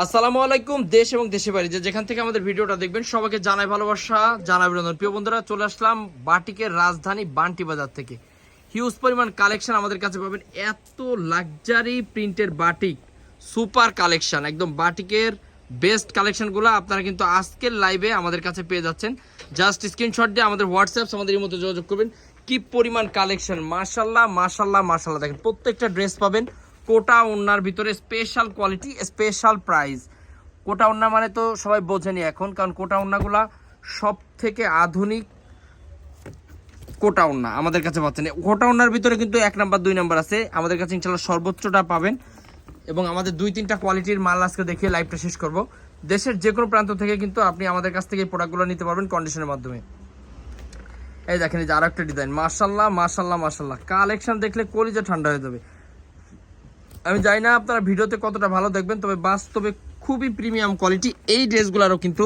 আসসালামু আলাইকুম, দেশ এবং দেশে বাড়ি যে যেখান থেকে আমাদের ভিডিওটা দেখবেন, সবাইকে জানাই ভালোবাসা, জানাই অভিনন্দন। প্রিয় বন্ধুরা, চলে আসলাম বাটিকের রাজধানী বান্টি বাজার থেকে। হিউজ পরিমাণ কালেকশন আমাদের কাছে পাবেন। এত লাক্সারি প্রিন্টের বাটিক সুপার কালেকশন একদম বাটিকের বেস্ট কালেকশনগুলো আপনারা কিন্তু আজকের লাইভে আমাদের কাছে পেয়ে যাচ্ছেন। জাস্ট স্ক্রিনশট দিয়ে আমাদের হোয়াটসঅ্যাপ আমাদের মধ্যে যোগাযোগ করবেন। কি পরিমাণ কালেকশন মাশাল্লাহ মাশাল্লাহ মাশাল্লাহ দেখেন, প্রত্যেকটা ড্রেস পাবেন। কোটা ওনার ভিতরে special quality special price Kota ওন্না মানে তো সবাই বোঝেনি এখন, কারণ কোটা ওন্নাগুলা সব থেকে আধুনিক কোটা ওন্না আমাদের কাছে পাচ্ছেন। কোটা ওন্নার ভিতরে কিন্তু এক নাম্বার, দুই নাম্বার আছে। আমাদের কাছে ইনশাল্লাহ সর্বোচ্চটা পাবেন। এবং আমাদের দুই তিনটা কোয়ালিটির মাল আজকে দেখিয়ে লাইভটা শেষ করব। দেশের যে কোনো প্রান্ত থেকে কিন্তু আপনি আমাদের কাছ থেকে এই প্রোডাক্টগুলো নিতে পারবেন কন্ডিশনের মাধ্যমে। এই দেখেন এই যে আরও একটা ডিজাইন মার্শাল্লাহ মার্শাল্লাহ মার্শাল্লাহ কালেকশন দেখলে কলিজা ঠান্ডা হয়ে যাবে। আমি জানি না আপনারা ভিডিওতে কতটা ভালো দেখবেন, তবে বাস্তবে খুবই প্রিমিয়াম কোয়ালিটি এই ড্রেসগুলোরও কিন্তু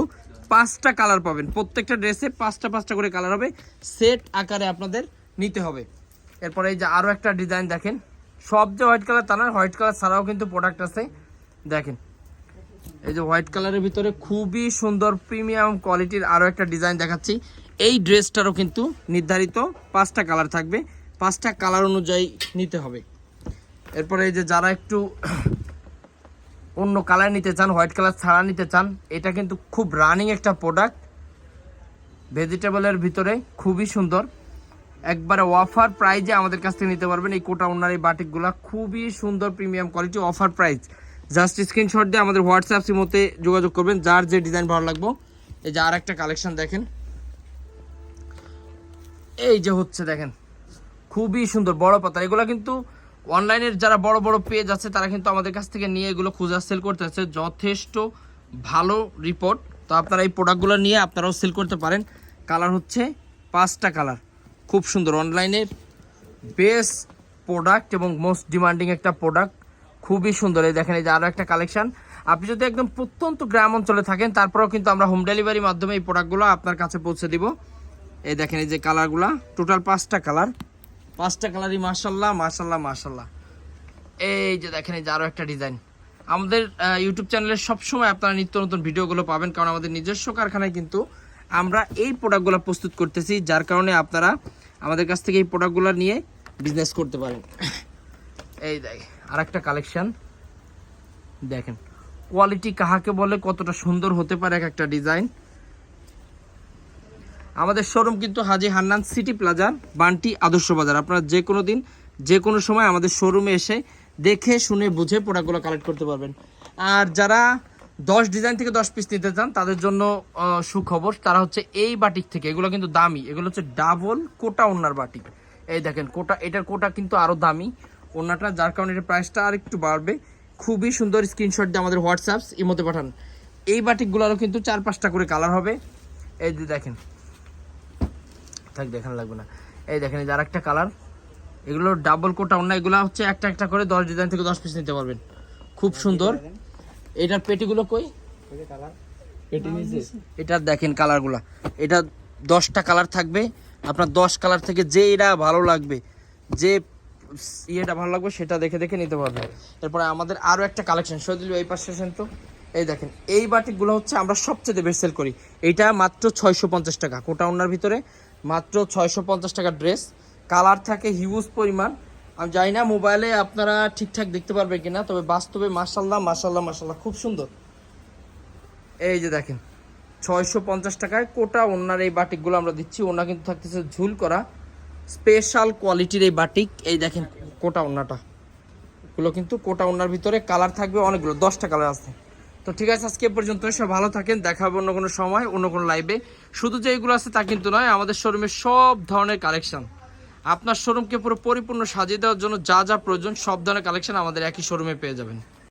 পাঁচটা কালার পাবেন। প্রত্যেকটা ড্রেসে পাঁচটা পাঁচটা করে কালার হবে সেট আকারে আপনাদের নিতে হবে। এরপরে এই যে আরও একটা ডিজাইন দেখেন, সব যে হোয়াইট কালার তা না হোয়াইট কালার ছাড়াও কিন্তু প্রোডাক্ট আছে। দেখেন, এই যে হোয়াইট কালারের ভিতরে খুবই সুন্দর প্রিমিয়াম কোয়ালিটির আরও একটা ডিজাইন দেখাচ্ছি। এই ড্রেসটারও কিন্তু নির্ধারিত পাঁচটা কালার থাকবে, পাঁচটা কালার অনুযায়ী নিতে হবে। এরপরে এই যে যারা একটু অন্য কালার নিতে চান হোয়াইট কালার ছাড়া নিতে চান, এটা কিন্তু খুব রানিং একটা প্রোডাক্ট ভেজিটেবলের ভিতরে খুবই সুন্দর। একবারে অফার প্রাইজে আমাদের কাছ থেকে নিতে পারবেন। এই কোটা ওনার এই বাটিকগুলো খুবই সুন্দর premium quality offer price just screenshot দিয়ে আমাদের হোয়াটসঅ্যাপ সিমতে যোগাযোগ করবেন, যার যে ডিজাইন ভালো লাগবো। এই যে আর একটা কালেকশন দেখেন। এই যে হচ্ছে দেখেন, খুবই সুন্দর বড় পাতা। এগুলো কিন্তু অনলাইনের যারা বড় বড় পেজ আছে, তারা কিন্তু আমাদের কাছ থেকে নিয়ে এগুলো খুঁজা সেল করতেছে যথেষ্ট ভালো রিপোর্ট তো আপনারা এই প্রোডাক্টগুলো নিয়ে আপনারাও সেল করতে পারেন। কালার হচ্ছে পাঁচটা কালার খুব সুন্দর। অনলাইনের বেস্ট প্রোডাক্ট এবং মোস্ট ডিমান্ডিং একটা প্রোডাক্ট খুবই সুন্দর। এই দেখেন, এই যে আরও একটা কালেকশান আপনি যদি একদম প্রত্যন্ত গ্রাম অঞ্চলে থাকেন, তারপরেও কিন্তু আমরা হোম ডেলিভারির মাধ্যমে এই প্রোডাক্টগুলো আপনার কাছে পৌঁছে দিব। এই দেখেন, এই যে কালারগুলা টোটাল পাঁচটা কালার পাঁচটা কালারই মার্শাল্লাহ মার্শাল্লাহ মার্শাল্লাহ এই যে দেখেন, এই যে আরও একটা ডিজাইন আমাদের ইউটিউব চ্যানেলে সবসময় আপনারা নিত্য নতুন ভিডিওগুলো পাবেন, কারণ আমাদের নিজস্ব কারখানায় কিন্তু আমরা এই প্রোডাক্টগুলো প্রস্তুত করতেছি, যার কারণে আপনারা আমাদের কাছ থেকে এই প্রোডাক্টগুলো নিয়ে বিজনেস করতে পারেন। এই দেখ আর একটা কালেকশন দেখেন কোয়ালিটি কাহাকে বলে, কতটা সুন্দর হতে পারে এক একটা ডিজাইন আমাদের শোরুম কিন্তু হাজি হান্নান সিটি প্লাজা, বান্টি আদর্শ বাজার। আপনারা যে কোনো দিন, যে কোনো সময় আমাদের শোরুমে এসে দেখে, শুনে, বুঝে প্রোডাক্টগুলো কালেক্ট করতে পারবেন। আর যারা দশ ডিজাইন থেকে দশ পিস নিতে চান, তাদের জন্য সুখবর, তারা হচ্ছে এই বাটিক থেকে, এগুলো কিন্তু দামি, এগুলো হচ্ছে ডাবল কোটা ওনার বাটিক। এই দেখেন, কোটা, এটার কোটা কিন্তু আরও দামি। ওনাটা যার কারণে এটার প্রাইসটা আর একটু বাড়বে। খুবই সুন্দর স্ক্রিনশট দিয়ে আমাদের হোয়াটসঅ্যাপ ইমোতে পাঠান। এই বাটিকগুলোরও কিন্তু চার পাঁচটা করে কালার হবে। এই যে দেখেন থাক দেখানো লাগবে না। এই দেখেন এই যে আরেকটা কালার এগুলো ডাবল কোটা অন্য এগুলো হচ্ছে একটা একটা করে দশ ডিজাইন থেকে দশ পিস নিতে পারবেন। খুব সুন্দর। এটার পেটিগুলো কই? এটা দেখেন কালারগুলা এটা দশটা কালার থাকবে। আপনার দশ কালার থেকে যে এটা ভালো লাগবে যে ইয়েটা ভালো লাগবে সেটা দেখে দেখে নিতে পারবেন। এরপরে আমাদের আরও একটা কালেকশন সদিল এই পাশে আসেন তো। এই দেখেন এই বাটিকগুলো হচ্ছে আমরা সবচেয়ে বেশি সেল করি। এইটা মাত্র ছয়শো পঞ্চাশ টাকা কোটা ওনার ভিতরে। মাত্র ছয়শো পঞ্চাশ টাকা ড্রেস। কালার থাকে হিউজ পরিমাণ। আমি জানি না মোবাইলে আপনারা ঠিকঠাক দেখতে পারবেন কিনা, তবে বাস্তবে মাসাল্লাহ মাসাল্লাহ মাসাল্লাহ খুব সুন্দর। এই যে দেখেন, ছয়শো পঞ্চাশ টাকায় কোটা ওনার এই বাটিকগুলো আমরা দিচ্ছি। ওনা কিন্তু থাকতেছে ঝুল করা, স্পেশাল কোয়ালিটির এই বাটিক। এই দেখেন কোটা ওনাটা। এগুলো কিন্তু কোটা ওনার ভিতরে কালার থাকবে অনেকগুলো, দশটা কালার আছে। তো ঠিক আছে, আজকে পর্যন্ত সব ভালো থাকেন, দেখা হবে অন্য কোনো সময়, অন্য কোনো লাইভে শুধু যে এগুলো আছে তা কিন্তু নয়, আমাদের শোরুমে সব ধরনের কালেকশন আপনার শোরুমকে পুরো পরিপূর্ণ সাজিয়ে দেওয়ার জন্য যা যা প্রয়োজন সব ধরনের কালেকশন আমাদের একই শোরুমে পেয়ে যাবেন।